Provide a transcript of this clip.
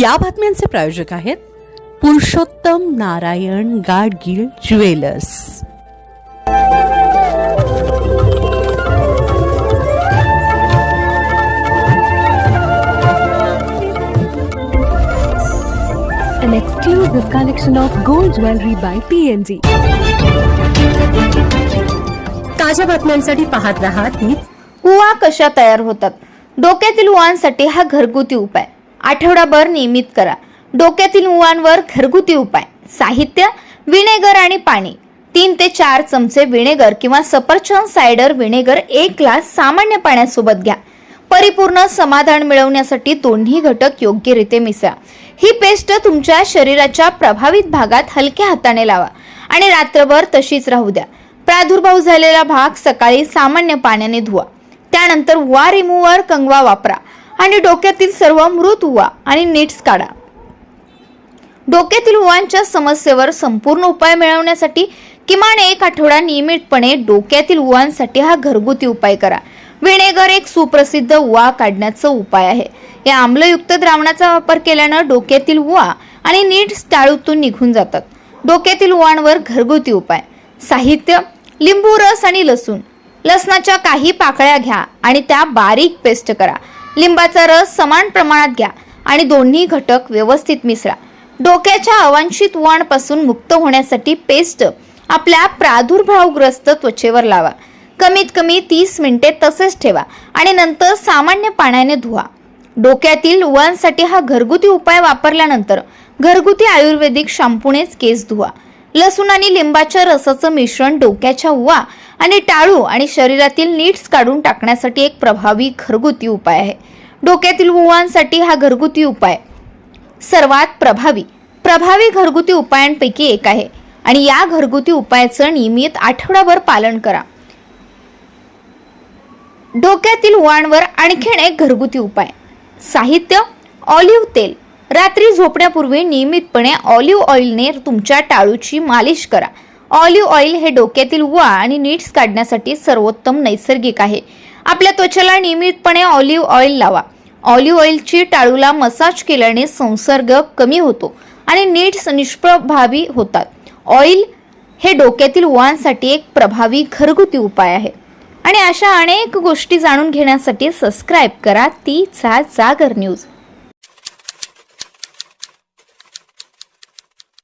या बातम्यांचे प्रायोजक आहेत Purushottam Narayan Gadgil jewellers. An exclusive collection of gold jewelry by PNG. ताज्या बातम्यांसाठी पाहत रहा तीच. उवा कशा तयार होतात? डोक्यातील उवांसाठी हा घरगुती उपाय. आठवडाभर नियमित करा. डोक्यातील उवांवर घरगुती उपाय. साहित्य विनेगर आणि पाणी. तीन ते चार चमचे विनेगर किंवा सफरचंद सायडर विनेगर एक ग्लास सामान्य पाण्यासोबत घ्या. परिपूर्ण समाधान मिळवण्यासाठी दोन्ही घटक योग्यरीत्या मिसळा. ही पेस्ट तुमच्या शरीराच्या प्रभावित भागात हलक्या हाताने लावा आणि रात्रभर तशीच राहू द्या. प्रादुर्भाव झालेला भाग सकाळी सामान्य पाण्याने धुवा. त्यानंतर वा रिमूव्हर कंगवा वापरा. आणि डोक्यातील सर्व मृत उवा आणि नीट्स काढा. डोक्यातील उवांच्या समस्येवर संपूर्ण उपाय मिळवण्यासाठी किमान एक आठवडा नियमितपणे डोक्यातील उवांसाठी हा घरगुती उपाय करा. विनेगर एक सुप्रसिद्ध उवा काढण्याचा उपाय आहे. या आम्लयुक्त द्रावणाचा वापर केल्यानं डोक्यातील उवा आणि नीट टाळूतून निघून जातात. डोक्यातील उवांवर घरगुती उपाय. साहित्य लिंबू रस आणि लसूण. लसणाच्या काही पाकळ्या घ्या आणि त्या बारीक पेस्ट करा. लिंबाचा रस समान प्रमाणात घ्या आणि दोन्ही घटक व्यवस्थित मिसळा. डोक्याच्या अवांछित वणपासून मुक्त होण्यासाठी पेस्ट आपल्या प्रादुर्भावग्रस्त त्वचेवर लावा. कमीत कमी तीस मिनिटे तसेच ठेवा आणि नंतर सामान्य पाण्याने धुवा. डोक्यातील उवांसाठी हा घरगुती उपाय वापरल्यानंतर घरगुती आयुर्वेदिक शॅम्पूनेच केस धुवा. लसूण आणि लिंबाच्या रसाचं मिश्रण डोक्याच्या उवा आणि टाळू आणि शरीरातील नीट्स काढून टाकण्यासाठी एक प्रभावी घरगुती उपाय आहे. डोक्यातील उवांसाठी हा घरगुती उपाय सर्वात प्रभावी. प्रभावी घरगुती उपायांपैकी एक आहे आणि या घरगुती उपायाचं नियमित आठवडाभर पालन करा. डोक्यातील उवांवर आणखीन एक घरगुती उपाय. साहित्य ऑलिव्ह तेल रात्री झोपण्यापूर्वी नियमितपणे ऑलिव्ह ऑइलने तुमच्या टाळूची मालिश करा. ऑलिव्ह ऑइल हे डोक्यातील उवा आणि नीट्स काढण्यासाठी सर्वोत्तम नैसर्गिक आहे. आपल्या त्वचेला नियमितपणे ऑलिव्ह ऑइल लावा. ऑलिव्ह ऑइलची टाळूला मसाज केल्याने संसर्ग कमी होतो आणि नीट्स निष्प्रभावी होतात. ऑइल हे डोक्यातील उवांसाठी एक प्रभावी घरगुती उपाय आहे. आणि अशा अनेक गोष्टी जाणून घेण्यासाठी सबस्क्राईब करा. ती चा जागर न्यूज